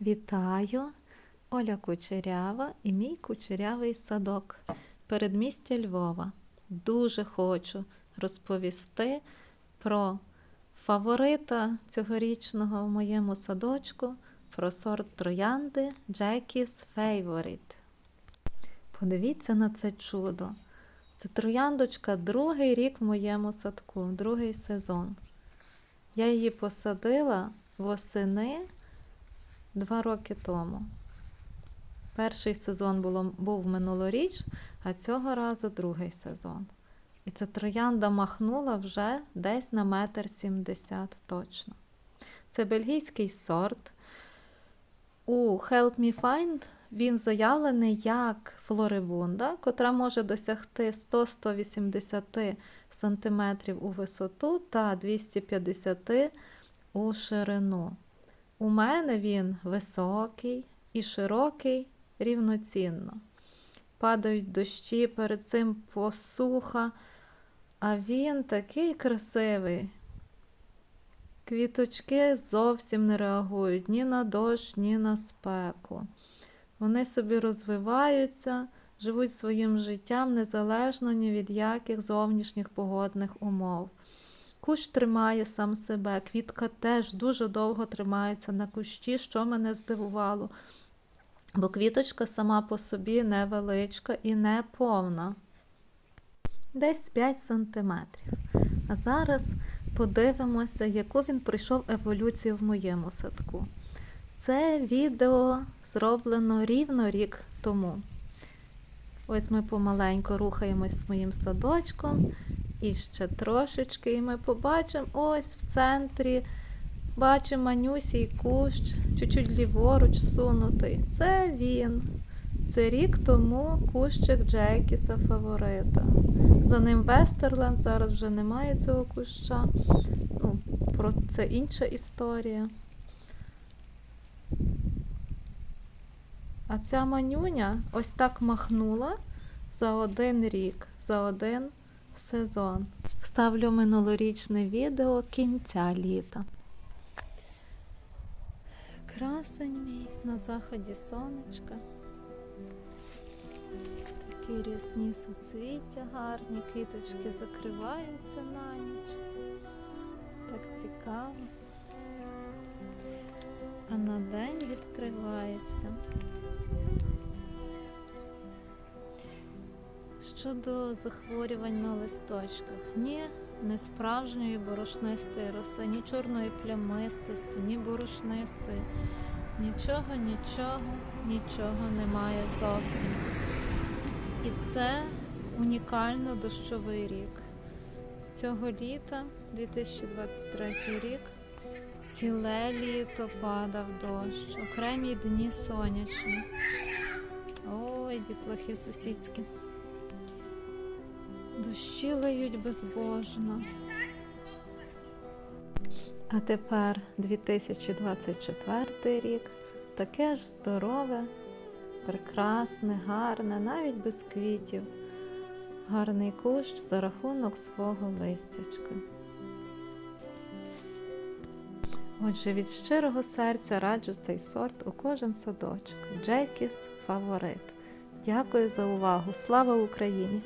Вітаю! Оля Кучерява і мій кучерявий садок передмістя Львова. Дуже хочу розповісти про фаворита цьогорічного в моєму садочку, про сорт троянди Jackie's Favorite. Подивіться на це чудо. Це трояндочка другий рік в моєму садку, другий сезон. Я її посадила восени два роки тому. Перший сезон було, був минулоріч, а цього разу другий сезон. І ця троянда махнула вже десь на метр сімдесят точно. Це бельгійський сорт. У Help Me Find він заявлений як флорибунда, котра може досягти 100-180 см у висоту та 250 у ширину. У мене він високий і широкий рівноцінно. Падають дощі, перед цим посуха, а він такий красивий. Квіточки зовсім не реагують ні на дощ, ні на спеку. Вони собі розвиваються, живуть своїм життям незалежно ні від яких зовнішніх погодних умов. Кущ тримає сам себе, квітка теж дуже довго тримається на кущі, що мене здивувало. Бо квіточка сама по собі невеличка і не повна. Десь 5 см. А зараз подивимося, яку він пройшов еволюцію в моєму садку. Це відео зроблено рівно рік тому. Ось ми помаленьку рухаємось з моїм садочком. І ще трошечки, і ми побачимо ось в центрі. Бачимо манюсій кущ, чуть-чуть ліворуч сунутий. Це він. Це рік тому кущик Джекіса фаворита. За ним Вестерленд, зараз вже немає цього куща. Ну, про це інша історія. А ця манюня ось так махнула за один рік, за один сезон. Вставлю минулорічне відео кінця літа. Красень мій на заході сонечка. Такі рясні суцвіття гарні, квіточки закриваються на ніч. Так цікаво. А на день відкриваються. Щодо захворювань на листочках, ні, справжньої борошнистої роси, ні чорної плямистості, ні борошнистої. Нічого, нічого, нічого немає зовсім. І це унікально дощовий рік. Цього літа, 2023 рік, ціле літо падав дощ, окремі дні сонячні. Ой, дітлахи сусідські. Дощі лиють безбожно. А тепер 2024 рік, таке ж здорове, прекрасне, гарне, навіть без квітів. Гарний кущ за рахунок свого листячка. Отже, від щирого серця раджу цей сорт у кожен садочок. Джекіс фаворит. Дякую за увагу. Слава Україні!